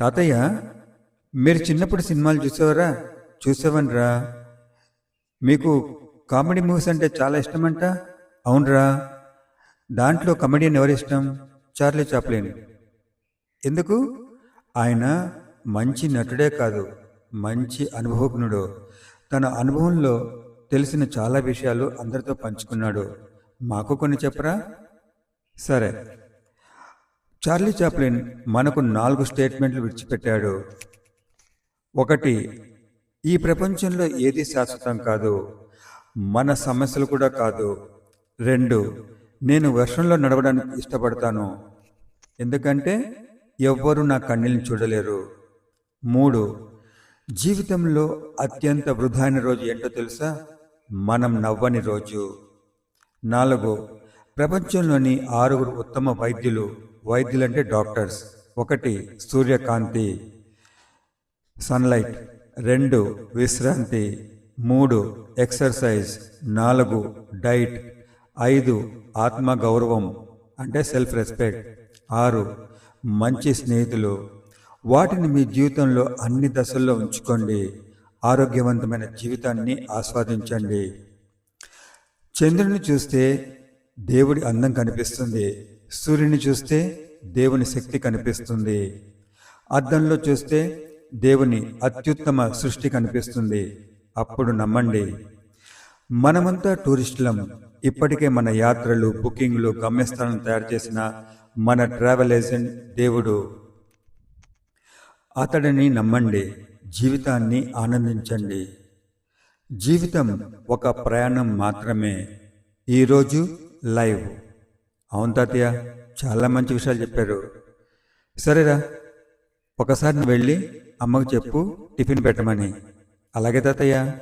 తాతయ్య మీరు చిన్నప్పుడు సినిమాలు చూసేవారా? చూసేవనరా. మీకు కామెడీ మూవీస్ అంటే చాలా ఇష్టమంట? అవునరా. దాంట్లో కమెడియన్ ఎవరి ఇష్టం? Charlie Chaplin. ఎందుకు? ఆయన మంచి నటుడే కాదు మంచి అనుభవజ్ఞుడు. తన అనుభవంలో తెలిసిన చాలా విషయాలు అందరితో పంచుకున్నాడు. మాకు కొన్ని చెప్పరా? సరే. చార్లీ చాప్లిన్ మనకు నాలుగు స్టేట్మెంట్లు విడిచిపెట్టాడు. ఒకటి ఈ ప్రపంచంలో ఏది శాశ్వతం కాదు? మన సమస్యలు కూడా కాదు. రెండు నేను వర్షంలో నడవడానికి ఇష్టపడతాను. ఎందుకంటే ఎవ్వరూ నా కన్నీళ్ళని చూడలేరు. మూడు జీవితంలో అత్యంత వృధాయిన రోజు ఏంటో తెలుసా? మనం నవ్వని రోజు. నాలుగు ప్రపంచంలోని ఆరుగురు ఉత్తమ వైద్యులు వైద్యులంటే డాక్టర్స్. ఒకటి సూర్యకాంతి సన్లైట్. రెండు విశ్రాంతి. మూడు ఎక్సర్సైజ్. నాలుగు డైట్. ఐదు ఆత్మగౌరవం అంటే సెల్ఫ్ రెస్పెక్ట్ ఆరు మంచి స్నేహితులు. వాటిని మీ జీవితంలో అన్ని దశల్లో ఉంచుకోండి. ఆరోగ్యవంతమైన జీవితాన్ని ఆస్వాదించండి. చంద్రుని చూస్తే దేవుడి అందం కనిపిస్తుంది. సూర్యుని చూస్తే దేవుని శక్తి కనిపిస్తుంది. అద్దంలో చూస్తే దేవుని అత్యుత్తమ సృష్టి కనిపిస్తుంది. అప్పుడు నమ్మండి. మనమంతా టూరిస్టులం. ఇప్పటికే మన యాత్రలు బుకింగ్లు గమ్యస్థానం తయారు చేసిన మన ట్రావెల్ ఏజెంట్ దేవుడు. అతడిని నమ్మండి. జీవితాన్ని ఆనందించండి. జీవితం ఒక ప్రయాణం మాత్రమే. ఈరోజు లైవ్. అవును తాతయ్య చాలా మంచి విషయాలు చెప్పారు. సరేరా ఒకసారి వెళ్ళి అమ్మకు చెప్పు టిఫిన్ పెట్టమని. అలాగే తాతయ్య.